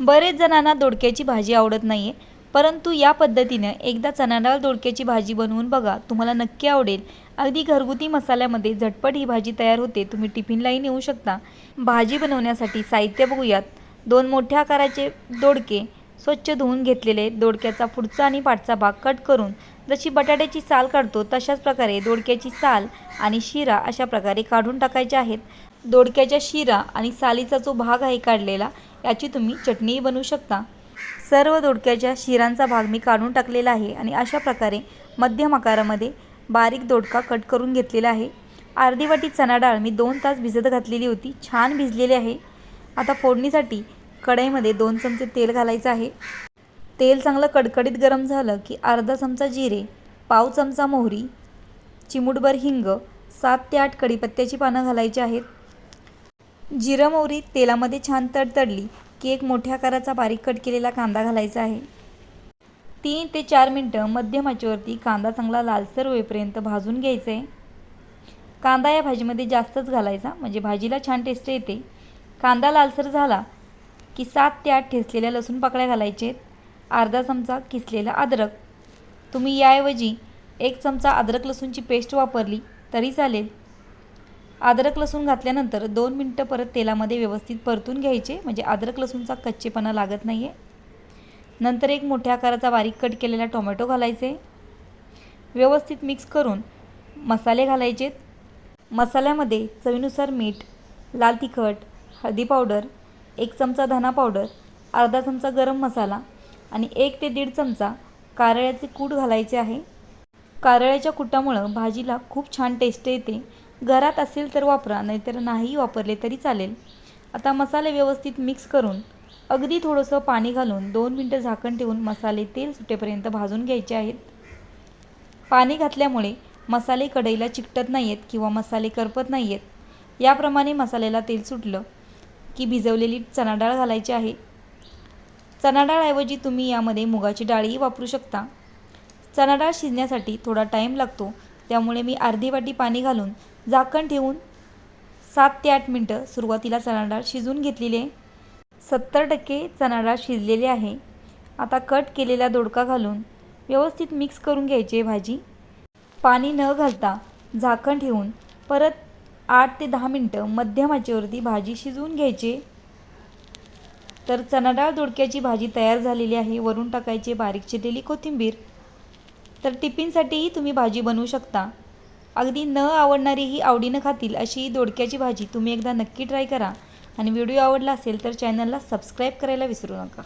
बरेच जणांना दोडक्याची भाजी आवडत नाही आहे परंतु या पद्धतीनं एकदा चणाडाळ दोडक्याची भाजी बनवून बघा तुम्हाला नक्की आवडेल. अगदी घरगुती मसाल्यामध्ये झटपट ही भाजी तयार होते तुम्ही टिफिनलाही नेऊ शकता. भाजी बनवण्यासाठी साहित्य बघूयात. दोन मोठ्या आकाराचे दोडके स्वच्छ धुवून घेतलेले दोडक्याचा पुढचा आणि पाठचा भाग कट करून जशी बटाट्याची साल काढतो तशाच प्रकारे दोडक्याची साल आणि शिरा अशा प्रकारे काढून टाकायचे आहेत. दोडक्याच्या शिरा आणि सालीचा जो भाग आहे काढलेला याची तुम्ही चटणीही बनवू शकता. सर्व दोडक्याच्या शिरांचा भाग मी काढून टाकलेला आहे आणि अशा प्रकारे मध्यम आकारामध्ये बारीक दोडका कट करून घेतलेला आहे. अर्धी वाटी चणा डाळ मी दोन तास भिजत घातलेली होती. छान भिजलेली आहे. आता फोडणीसाठी कढईमध्ये दोन चमचे तेल घालायचं आहे. तेल चांगलं कडकडीत गरम झालं की अर्धा चमचा जिरे पाव चमचा मोहरी चिमूटभर हिंग सात ते आठ कढीपत्त्याची पानं घालायची आहेत. जिरं मोहरी तेलामध्ये छान तडतडली की एक मोठ्या आकाराचा बारीक कट केलेला कांदा घालायचा आहे. तीन ते चार मिनटं मध्यम आचेवरती कांदा चांगला लालसर होईपर्यंत भाजून घ्यायचं आहे कांदा या भाजीमध्ये जास्तच घालायचा म्हणजे भाजीला छान टेस्ट येते. कांदा लालसर झाला की सात ते आठ ठेचलेल्या लसूण पाकळ्या घालायचे अर्धा चमचा किसलेला अद्रक. तुम्ही याऐवजी एक चमचा अद्रक लसूणची पेस्ट वापरली तरी चालेल. अद्रक लसूण घातल्यानंतर दोन मिनटं परत तेलामध्ये व्यवस्थित परतून घ्यायचे. म्हणजे अद्रक लसूणचा कच्चेपणा लागत नाही आहे नंतर एक मोठ्या आकाराचा बारीक कट केलेला टोमॅटो घालायचे. व्यवस्थित मिक्स करून मसाले घालायचे. मसाल्यामध्ये चवीनुसार मीठ लाल तिखट हळदी पावडर एक चमचा धना पावडर अर्धा चमचा गरम मसाला आणि एक ते दीड चमचा कारळ्याचे कूट घालायचे आहे. कारळ्याच्या कुटामुळं भाजीला खूप छान टेस्ट येते. घरात असेल तर वापरा नाहीतर नाही वापरले तरी चालेल. आता मसाले व्यवस्थित मिक्स करून अगदी थोडंसं पाणी घालून दोन मिनटं झाकण ठेवून मसाले तेल सुटेपर्यंत भाजून घ्यायचे आहेत. पाणी घातल्यामुळे मसाले कढईला चिकटत नाही आहेत किंवा मसाले करपत नाही आहेत याप्रमाणे मसाल्याला तेल सुटलं की भिजवलेली चणा डाळ घालायची आहे. चणा डाळऐवजी तुम्ही यामध्ये मुगाची डाळही वापरू शकता. चणा डाळ शिजण्यासाठी थोडा टाईम लागतो त्यामुळे मी अर्धी वाटी पाणी घालून झाकण ठेवून सात ते आठ मिनटं सुरुवातीला चणा डाळ शिजवून घेतलेली आहे. सत्तर टक्के चणा डाळ शिजलेली आहे. आता कट केलेला दोडका घालून व्यवस्थित मिक्स करून घ्यायची आहे भाजी. पाणी न घालता झाकण ठेवून परत आठ ते दहा मिनटं मध्यम आचेवरती भाजी शिजवून घ्यायची तर चणाडाळ दोडक्याची भाजी तयार झालेली आहे. वरून टाकायची बारीक चिरलेली कोथिंबीर. तर टिफिनसाठीही तुम्ही भाजी बनवू शकता. अगदी न आवडणारीही आवडीनं खातील अशी ही दोडक्याची भाजी तुम्ही एकदा नक्की ट्राय करा. आणि व्हिडिओ आवडला असेल तर चॅनलला सबस्क्राईब करायला विसरू नका.